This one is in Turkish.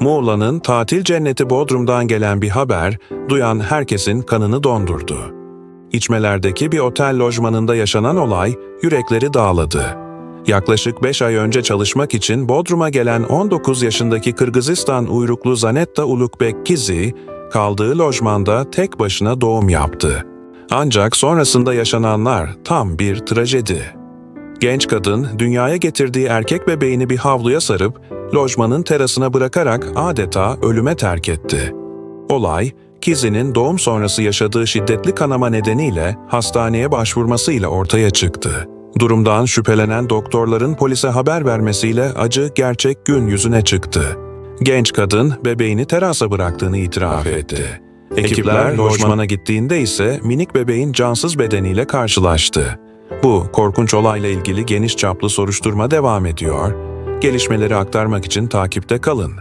Muğla'nın tatil cenneti Bodrum'dan gelen bir haber, duyan herkesin kanını dondurdu. İçmelerdeki bir otel lojmanında yaşanan olay yürekleri dağladı. Yaklaşık 5 ay önce çalışmak için Bodrum'a gelen 19 yaşındaki Kırgızistan uyruklu Zanetta Ulukbek Kizi, kaldığı lojmanda tek başına doğum yaptı. Ancak sonrasında yaşananlar tam bir trajedi. Genç kadın dünyaya getirdiği erkek bebeğini bir havluya sarıp lojmanın terasına bırakarak adeta ölüme terk etti. Olay, Kizi'nin doğum sonrası yaşadığı şiddetli kanama nedeniyle hastaneye başvurmasıyla ortaya çıktı. Durumdan şüphelenen doktorların polise haber vermesiyle acı gerçek gün yüzüne çıktı. Genç kadın bebeğini terasa bıraktığını itiraf etti. Ekipler lojmana gittiğinde ise minik bebeğin cansız bedeniyle karşılaştı. Bu korkunç olayla ilgili geniş çaplı soruşturma devam ediyor. Gelişmeleri aktarmak için takipte kalın.